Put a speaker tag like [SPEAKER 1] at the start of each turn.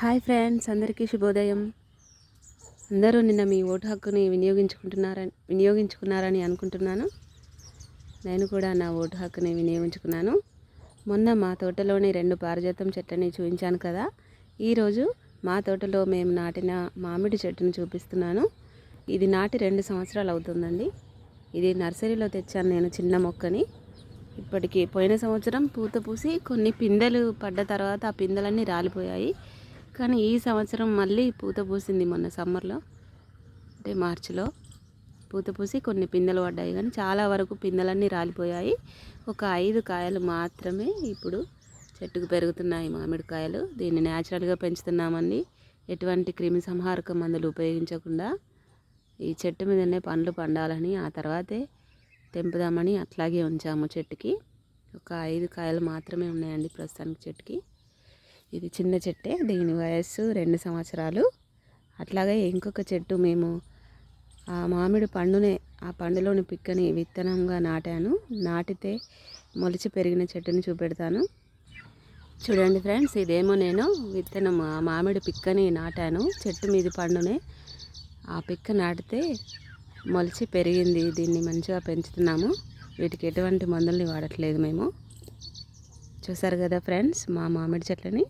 [SPEAKER 1] Hi friends అందరికీ శుభోదయం. అందరూ నిన్న మీ ఓటు హక్కుని వినియోగించుకుంటున్నారని వినియోగించుకున్నారని అనుకుంటున్నాను. నేను కూడా నా ఓటు హక్కుని వినియోగించుకున్నాను. మొన్న మా తోటలోని రెండు పారిజాతం చెట్లని చూపించాను కదా. ఈరోజు మా తోటలో మేము నాటిన మామిడి చెట్టును చూపిస్తున్నాను. ఇది నాటి రెండు సంవత్సరాలు అవుతుందండి. ఇది నర్సరీలో తెచ్చాను నేను చిన్న మొక్కని. ఇప్పటికి పోయిన సంవత్సరం పూత పూసి కొన్ని పిందెలు పడ్డ తర్వాత ఆ పిందెలన్నీ రాలిపోయాయి. కానీ ఈ సంవత్సరం మళ్ళీ పూత పూసింది మొన్న సమ్మర్లో అంటే మార్చిలో. పూత పూసి కొన్ని పిందెలు పడ్డాయి కానీ చాలా వరకు పిందెలన్నీ రాలిపోయాయి. ఒక ఐదు కాయలు మాత్రమే ఇప్పుడు చెట్టుకు పెరుగుతున్నాయి మామిడికాయలు. దీన్ని న్యాచురల్గా పెంచుతున్నామండి. ఎటువంటి క్రిమి సంహారక మందులు ఉపయోగించకుండా ఈ చెట్టు మీదనే పండ్లు పండాలని ఆ తర్వాతే తెంపుదామని అట్లాగే ఉంచాము చెట్టుకి. ఒక ఐదు కాయలు మాత్రమే ఉన్నాయండి ప్రస్తుతానికి చెట్టుకి. ఇది చిన్న చెట్టే. దీని వయస్సు రెండు సంవత్సరాలు. అట్లాగే ఇంకొక చెట్టు మేము ఆ మామిడి పండునే ఆ పండులోని పిక్కని విత్తనంగా నాటాను. నాటితే మొలిచి పెరిగిన చెట్టుని చూపెడతాను. చూడండి ఫ్రెండ్స్ ఇదేమో నేను విత్తనం ఆ మామిడి పిక్కని నాటాను. చెట్టు మీద పండునే. ఆ పిక్క నాటితే మొలిచి పెరిగింది. దీన్ని మంచిగా పెంచుతున్నాము. వీటికి ఎటువంటి మందుల్ని వాడట్లేదు మేము. చూసారు కదా ఫ్రెండ్స్ మా మామిడి చెట్లని?